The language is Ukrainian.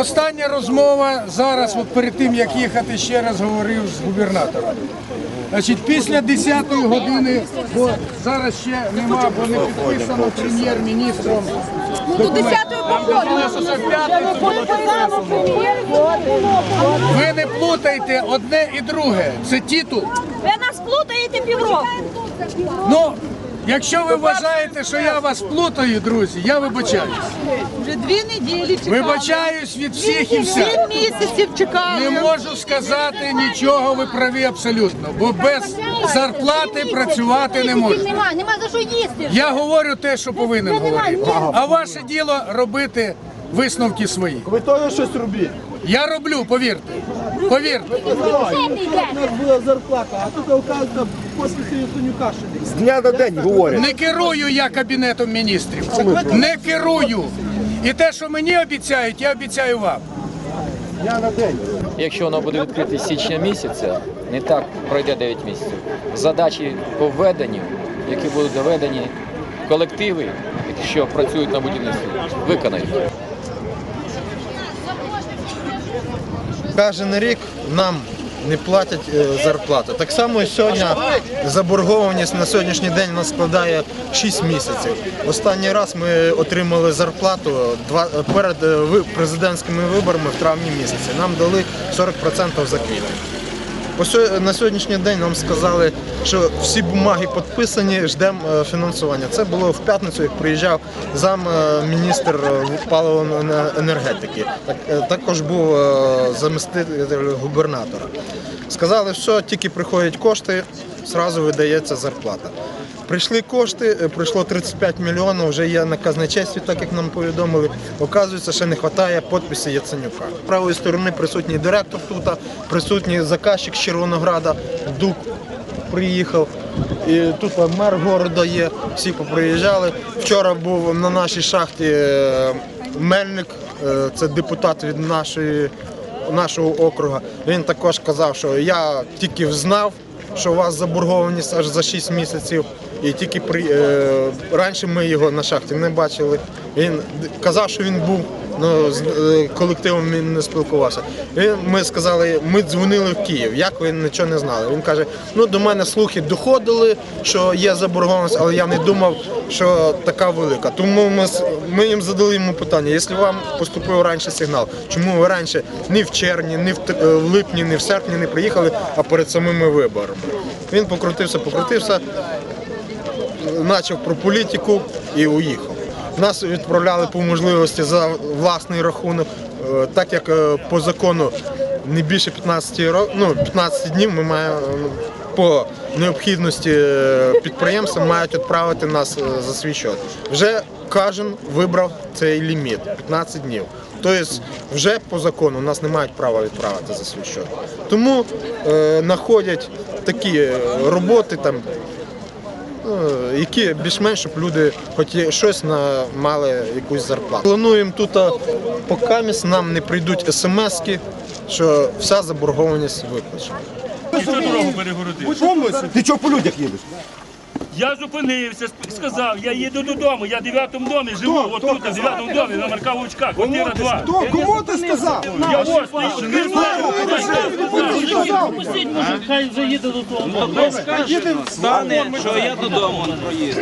Остання розмова зараз, от перед тим як їхати, ще раз говорив з губернатором. Значить, після 10-ї години, бо зараз ще нема, бо не підписано прем'єр-міністром. Ну до 10-ї походу. Ви не плутайте одне і друге. Це титул. Ви нас плутаєте півроку. Ну, якщо ви вважаєте, що я вас плутаю, друзі, я вибачаюсь. Вже дві неділі чекали. Вибачаюсь від всіх і вся. Сім місяців чекали. Не можу сказати нічого, ви праві абсолютно, бо без зарплати працювати не можна. Нема, нема за що їсти. Я говорю те, що повинен говорити. А ваше діло робити висновки свої. Ви теж щось робіть. Я роблю, повірте. Повірте. У нас була зарплата, а тут оказується після Янценюка ще З дня на день говорять. Не керую я кабінетом міністрів. Не керую. І те, що мені обіцяють, я обіцяю вам. Дня на день. Якщо воно буде відкрите з січня місяця, не так пройде 9 місяців. Задачі по введенню, які будуть доведені, колективи, що працюють на будівництві, виконають. Кожен рік нам не платять е, зарплату. Так само і сьогодні заборгованість на сьогоднішній день нас складає 6 місяців. Останній раз ми отримали зарплату перед е, президентськими виборами в травні місяці. Нам дали 40% за квітень. На сьогоднішній день нам сказали, що всі бумаги підписані, ждемо е, фінансування. Це було в п'ятницю, як приїжджав замміністр паливної енергетики. Е, Також був е, заместитель губернатора. Сказали, що тільки приходять кошти, одразу видається зарплата. Прийшли кошти, е, прийшло 35 мільйонів, вже є на казначействі, так як нам повідомили. Оказується, ще не вистачає підписі Яценюка. З правої сторони присутній директор тут, присутній заказчик з Червонограда, Дуб приїхав. І тут мер города є, всі поприїжджали. Вчора був на нашій шахті е, Мельник, е, це депутат від нашої, нашого округу. Він також казав, що я тільки знав, що у вас заборгованість аж за 6 місяців. І тільки при е, раніше ми його на шахті не бачили. Він казав, що він був, ну з е, колективом він не спілкувався. Ми сказали, ми дзвонили в Київ. Як ви нічого не знали? Він каже: ну до мене слухи доходили, що є заборгованість, але я не думав, що така велика. Тому ми, ми їм задали йому питання: якщо вам поступив раніше сигнал, чому ви раніше ні в червні, ні в, е, в липні, ні в серпні не приїхали, а перед самими виборами? Він покрутився, покрутився почав про політику і уїхав. Нас відправляли по можливості за власний рахунок, Е, так як е, по закону не більше 15 років, ну 15 днів ми маємо е, по необхідності підприємства мають відправити нас за свій счет. Вже кожен вибрав цей ліміт 15 днів. Тобто вже по закону нас не мають права відправити за свій счет. Тому е, знаходять такі роботи там які більш-менш, щоб люди хоч щось на мали якусь зарплату. Плануємо тут, поки нам не прийдуть смски, що вся заборгованість виплачена. Ти чого по людях їдеш? Я зупинився, сп- сказав, я їду додому, я в дев'ятому домі живу, отут, в девятому домі, на Марка Вовчка, квартира 2. Хто? Кому ти сказав? Я ось стою, не знаю, Хай заїде додому. Стане, що я додому не проїду.